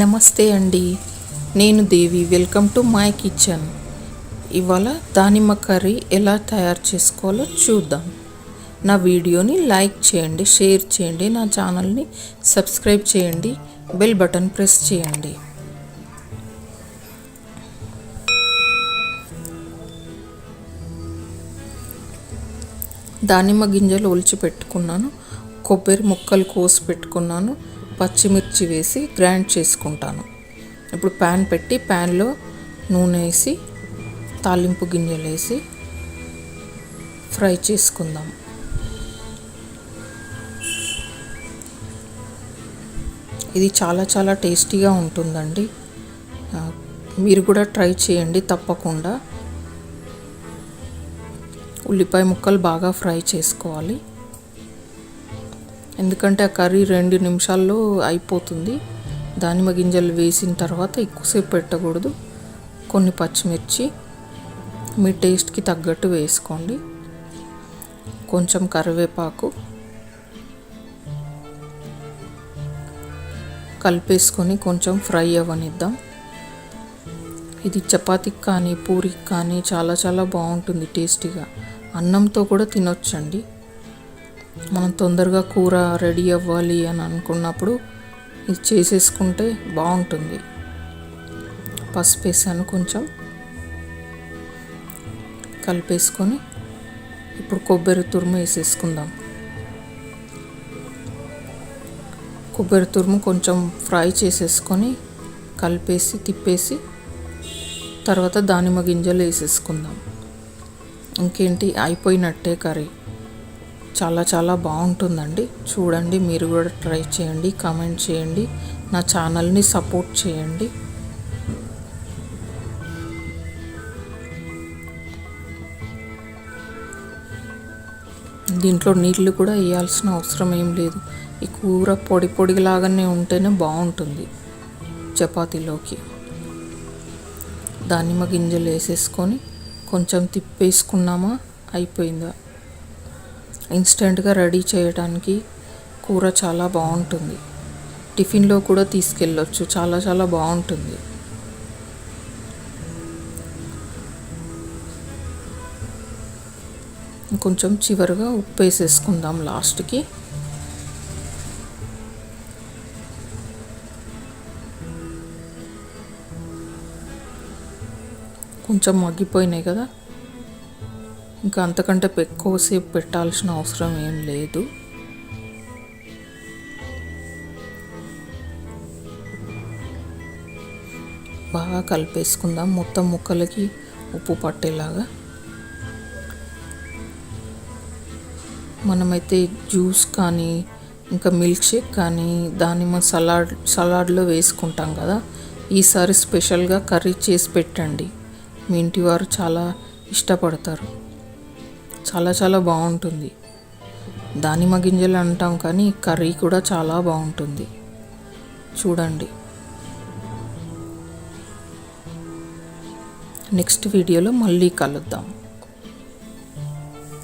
నమస్తే అండి. నేను Devi. Welcome to my kitchen. ఇవాళ దానిమ్మ కర్రీ ఎలా తయారు చేసుకోవాలో చూద్దాం. నా వీడియోని లైక్ చేయండి షేర్ చేయండి నా ఛానల్ని సబ్స్క్రైబ్ చేయండి బెల్ బటన్ ప్రెస్ చేయండి. దానిమ్మ గింజలు ఒలిచి పెట్టుకున్నాను కొబ్బరి ముక్కలు కోసి పెట్టుకున్నాను. పచ్చిమిర్చి వేసి గ్రైండ్ చేసుకుంటాను. ఇప్పుడు ప్యాన్ పెట్టి ప్యాన్లో నూనె వేసి తాలింపు గింజలు వేసి ఫ్రై చేసుకుందాం. ఇది చాలా చాలా టేస్టీగా ఉంటుందండి. మీరు కూడా ట్రై చేయండి తప్పకుండా. ఉల్లిపాయ ముక్కలు బాగా ఫ్రై చేసుకోవాలి. ఎందుకంటే ఆ కర్రీ రెండు నిమిషాల్లో అయిపోతుంది. దానిమ్మ గింజలు వేసిన తర్వాత ఎక్కువసేపు పెట్టకూడదు. కొన్ని పచ్చిమిర్చి మీ టేస్ట్కి తగ్గట్టు వేసుకోండి. కొంచెం కరివేపాకు కలిపేసుకొని కొంచెం ఫ్రై అవ్వనిద్దాం. ఇది చపాతీకి కానీ పూరికి కానీ చాలా చాలా బాగుంటుంది టేస్టీగా. అన్నంతో కూడా తినొచ్చండి. మనం తొందరగా కూర రెడీ అవ్వాలి అని అనుకున్నప్పుడు ఇది చేసేసుకుంటే బాగుంటుంది. పసుపు వేసాను కొంచెం. కలిపేసుకొని ఇప్పుడు కొబ్బరి తురుము వేసేసుకుందాం. కొబ్బరి తురుము కొంచెం ఫ్రై చేసేసుకొని కలిపేసి తిప్పేసి తర్వాత దానిమ్మ గింజలు వేసేసుకుందాం. ఇంకేంటి? అయిపోయినట్టే కర్రీ. చాలా చాలా బాగుంటుందండి. చూడండి మీరు కూడా ట్రై చేయండి కామెంట్ చేయండి నా ఛానల్ని సపోర్ట్ చేయండి. దీంట్లో నీళ్ళు కూడా వేయాల్సిన అవసరం ఏం లేదు. ఈ కూర పొడి పొడిలాగానే ఉంటేనే బాగుంటుంది చపాతీలోకి. దానిమ్మ గింజలు వేసేసుకొని కొంచెం తిప్పేసుకున్నామా? అయిపోయిందా? ఇన్స్టెంట్గా రెడీ చేయడానికి కూర చాలా బాగుంటుంది. టిఫిన్లో కూడా తీసుకెళ్ళొచ్చు. చాలా చాలా బాగుంటుంది. కొంచెం చివరిగా ఉప్పు వేసేసుకుందాం లాస్ట్కి. కొంచెం మగ్గిపోయినాయి కదా? ఇంకా అంతకంటే ఎక్కువసేపు పెట్టాల్సిన అవసరం ఏం లేదు. బాగా కలిపేసుకుందాం. మొత్తం ముక్కలకి ఉప్పు పట్టేలాగా. మనమైతే జ్యూస్ కానీ ఇంకా మిల్క్ షేక్ కానీ దానిమ్మ సలాడ్ సలాడ్లో వేసుకుంటాం కదా. ఈసారి స్పెషల్గా కర్రీ చేసి పెట్టండి. మీ ఇంటి వారు చాలా ఇష్టపడతారు. చాలా చాలా బాగుంటుంది. దానిమ్మ గింజలు అంటాం కానీ కర్రీ కూడా చాలా బాగుంటుంది. చూడండి. నెక్స్ట్ వీడియోలో మళ్ళీ కలుద్దాం.